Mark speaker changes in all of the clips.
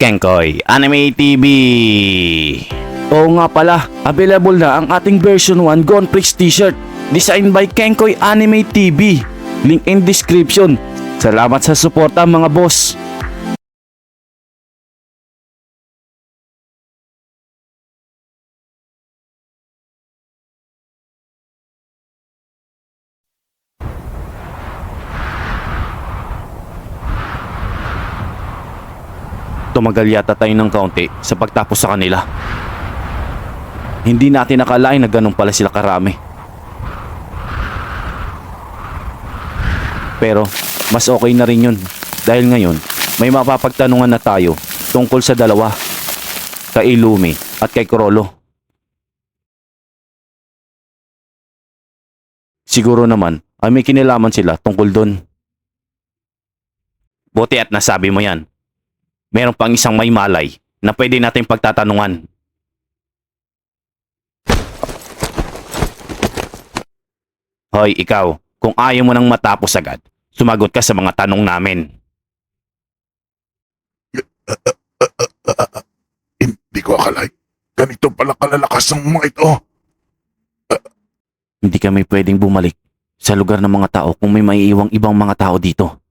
Speaker 1: Kenkoy Anime TV.
Speaker 2: Oo nga pala, available na ang ating version 1 Gone Prix t-shirt. Designed by Kenkoy Anime TV. Link in description. Salamat sa suporta mga boss.
Speaker 1: Tumagal yata tayo ng kaunti sa pagtapos sa kanila.
Speaker 2: Hindi natin nakalain na ganun pala sila karami. Pero mas okay na rin yun dahil ngayon may mapapagtanungan na tayo tungkol sa dalawa. Kay Ilumi at kay Krolo. Siguro naman ay may kinilaman sila tungkol doon.
Speaker 1: Buti at nasabi mo yan. Meron pang isang may malay na pwede nating pagtatanungan. Hoy, ikaw, kung ayaw mo nang matapos agad, sumagot ka sa mga tanong namin.
Speaker 3: Hindi ko akalain. Ganito pala kalalakas ng mga ito.
Speaker 2: Hindi kami pwedeng bumalik sa lugar ng mga tao kung may maiiwang ibang mga tao dito.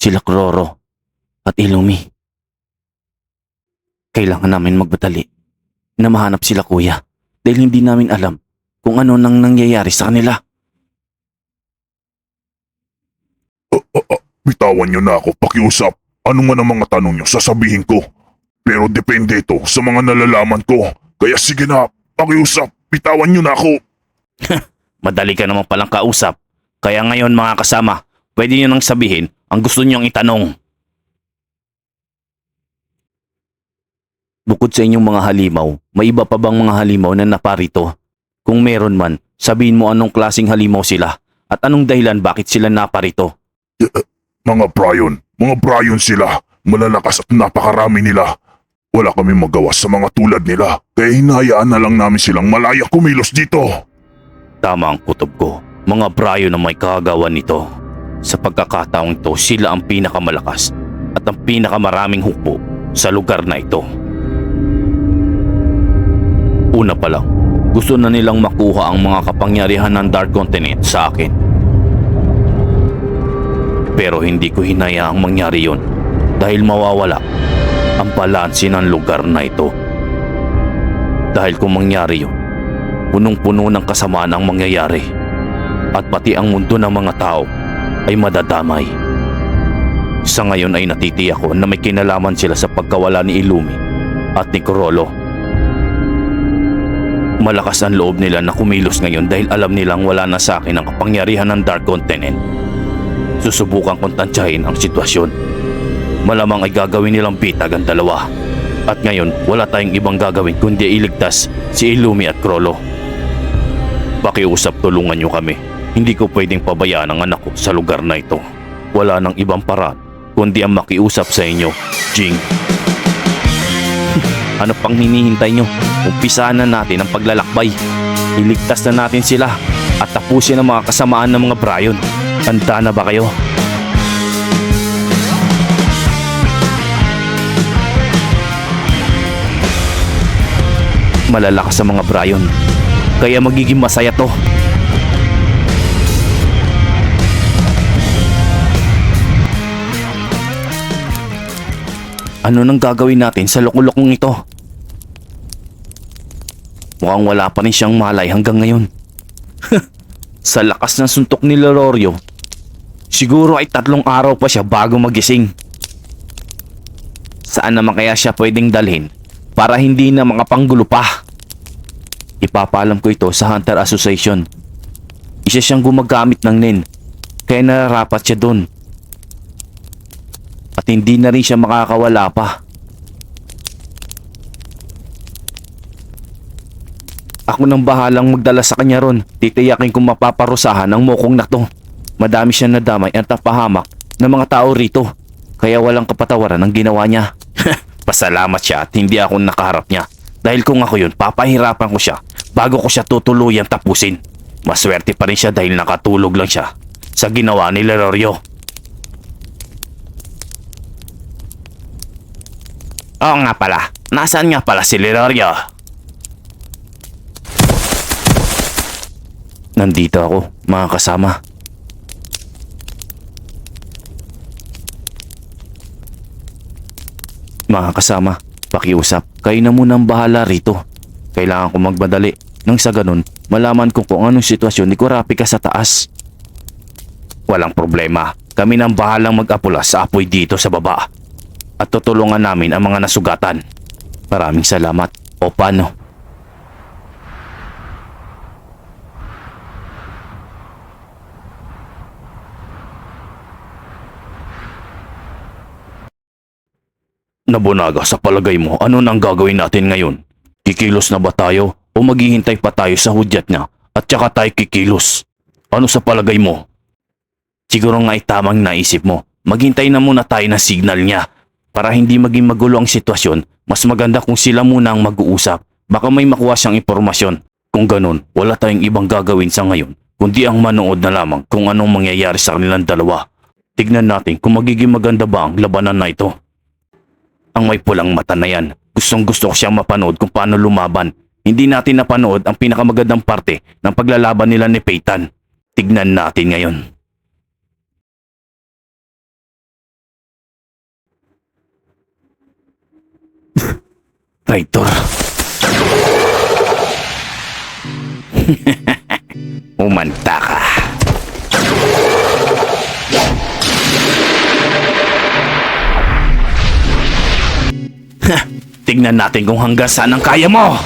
Speaker 2: Sila Kroro at Ilumi. Kailangan namin magbatali na mahanap sila kuya dahil hindi namin alam kung ano nang nangyayari sa kanila.
Speaker 3: Bitawan niyo na ako pakiusap. Ano man ang mga tanong niyo, sasabihin ko. Pero depende ito sa mga nalalaman ko. Kaya sige na, pakiusap. Bitawan niyo na ako.
Speaker 1: Madali ka naman palang kausap. Kaya ngayon mga kasama, pwede nyo nang sabihin ang gusto nyong itanong.
Speaker 2: Bukod sa inyong mga halimaw, may iba pa bang mga halimaw na naparito? Kung meron man, sabihin mo anong klasing halimaw sila at anong dahilan bakit sila naparito.
Speaker 3: Mga Brian, mga Brian sila. Malalakas at napakarami nila. Wala kami magawa sa mga tulad nila. Kaya hinayaan na lang namin silang malaya kumilos dito.
Speaker 1: Tama ang kutob ko. Mga brayo na may kagawan nito. Sa pagkakataong ito, sila ang pinakamalakas at ang pinakamaraming hukbo sa lugar na ito. Una pa lang, gusto na nilang makuha ang mga kapangyarihan ng Dark Continent sa akin. Pero hindi ko hinayaang mangyari yon dahil mawawala ang balanse ng lugar na ito. Dahil kung mangyari yon, punong-puno ng kasamaan ang mangyayari at pati ang mundo ng mga tao ay madadamay. Sa ngayon ay natitiyak ko na may kinalaman sila sa pagkawala ni Ilumi at ni Corolo. Malakas ang loob nila na kumilos ngayon dahil alam nilang wala na sa akin ang kapangyarihan ng Dark Continent. Susubukan kong tansyahin ang sitwasyon. Malamang ay gagawin nilang bitag ang dalawa. At ngayon, wala tayong ibang gagawin kundi iligtas si Ilumi at Krolo. Pakiusap tulungan niyo kami. Hindi ko pwedeng pabayaan ang anak ko sa lugar na ito. Wala nang ibang paraan kundi ang makiusap sa inyo, Jing. ano pang hinihintay nyo? Umpisahan na natin ang paglalakbay. Iligtas na natin sila at tapusin ang mga kasamaan ng mga Brian. Handa na ba kayo? Malalakas sa mga Brian. Kaya magiging masaya to. Ano nang gagawin natin sa lukulukong ito? Mukhang wala pa rin siyang malay hanggang ngayon. sa lakas ng suntok ni Lorio, siguro ay tatlong araw pa siya bago magising. Saan naman kaya siya pwedeng dalhin para hindi na makapanggulo pa? Ipapaalam ko ito sa Hunter Association. Isa siyang gumagamit ng NIN, kaya nararapat siya doon. At hindi na rin siya makakawala pa. Ako nang bahalang magdala sa kanya ron. Titiyakin kong mapaparusahan ang mukong na to. Madami siyang nadamay at napahamak ng mga tao rito. Kaya walang kapatawaran ang ginawa niya. Pasalamat siya at hindi ako nakaharap niya. Dahil kung ako yun, papahirapan ko siya bago ko siya tutuluyang tapusin. Maswerte pa rin siya dahil nakatulog lang siya sa ginawa ni Lerorio. Oo nga pala. Nasaan nga pala si Lilorio?
Speaker 2: Nandito ako, mga kasama. Mga kasama, pakiusap. Kayo na munang bahala rito. Kailangan ko magmadali. Nang sa ganun, malaman ko kung anong sitwasyon ni Kurapika sa taas.
Speaker 1: Walang problema. Kami nang bahalang mag-apula sa apoy dito sa baba. At tutulungan namin ang mga nasugatan.
Speaker 2: Maraming salamat. O paano?
Speaker 1: Nabunaga, sa palagay mo, ano nang gagawin natin ngayon? Kikilos na ba tayo o maghihintay pa tayo sa hudyat niya at saka tayo kikilos? Ano sa palagay mo? Siguro nga ay tamang naisip mo. Maghintay na muna tayo ng signal niya. Para hindi maging magulo ang sitwasyon, mas maganda kung sila muna ang mag-uusap. Baka may makuha siyang impormasyon. Kung ganun, wala tayong ibang gagawin sa ngayon, kundi ang manood na lamang kung anong mangyayari sa kanilang dalawa. Tignan natin kung magiging maganda ba ang labanan na ito. Ang may pulang mata na yan. Gustong gusto ko siyang mapanood kung paano lumaban. Hindi natin napanood ang pinakamagandang parte ng paglalaban nila ni Peyton. Tignan natin ngayon. Traitor. Tignan natin kung hanggang saan ang kaya mo.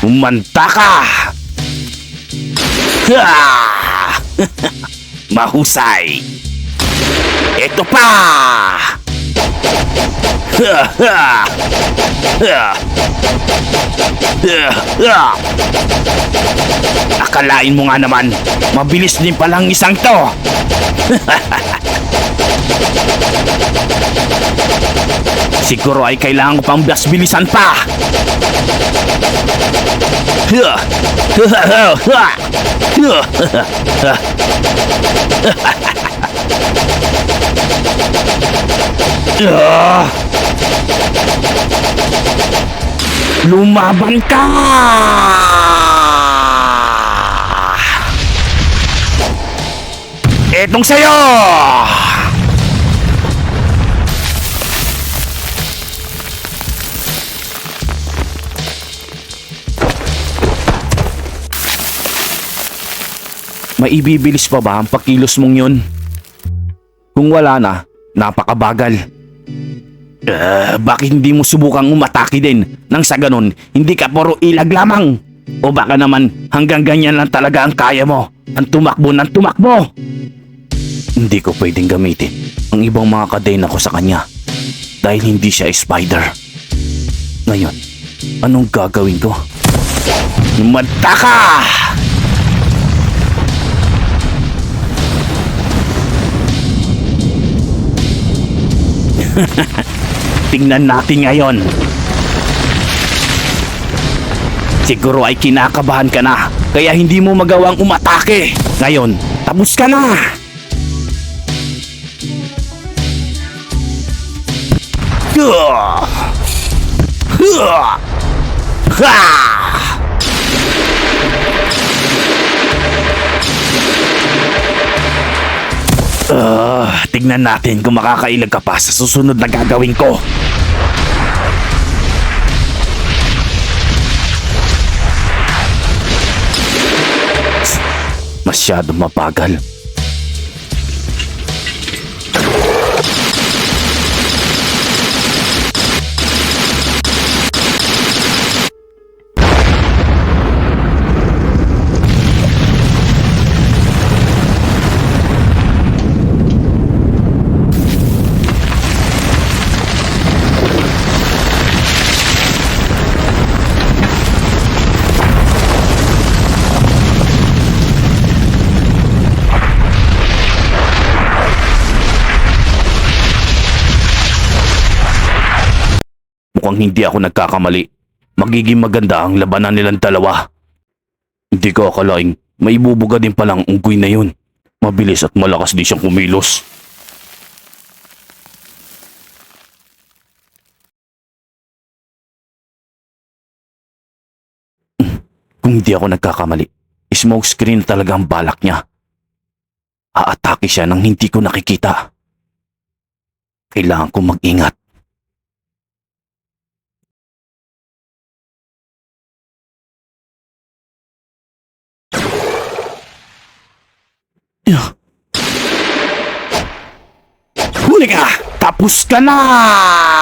Speaker 1: Umanta ka! Mahusay! Ito pa! Akalain mo nga naman, mabilis din palang isang to! Siguro ay kailangan ko pang bilas bilisan pa! Ha! Ha! Ha! Ha! Ha! Ah! Lumaban ka! Etong sa'yo!
Speaker 2: Maibibilis pa ba ang pakilos mong yun? Kung wala na, napakabagal.
Speaker 1: Ah, bakit hindi mo subukang umatake din? Nang sa ganun, hindi ka puro ilag lamang. O baka naman hanggang ganyan lang talaga ang kaya mo. Ang tumakbo ng tumakbo.
Speaker 2: Hindi ko pwedeng gamitin ang ibang mga kadena ko sa kanya dahil hindi siya spider. Ngayon, anong gagawin ko?
Speaker 1: Lumanta ka! Tingnan natin ngayon. Siguro ay kinakabahan ka na, kaya hindi mo magawang umatake. Ngayon, tapos ka na! Hah! Ha! Ah, tignan natin kung makakailag ka pa sa susunod na gagawin ko.
Speaker 2: Masyado mabagal.
Speaker 1: hindi ako nagkakamali, magiging maganda ang labanan nilang dalawa. Hindi ko akalaing may bubuga din palang unggoy na yun. Mabilis at malakas din siyang kumilos. Hmm. Kung di ako nagkakamali, smokescreen talaga ang balak niya. Aatake siya nang hindi ko nakikita. Kailangan ko mag-ingat.
Speaker 2: Huli ka! Tapos ka na!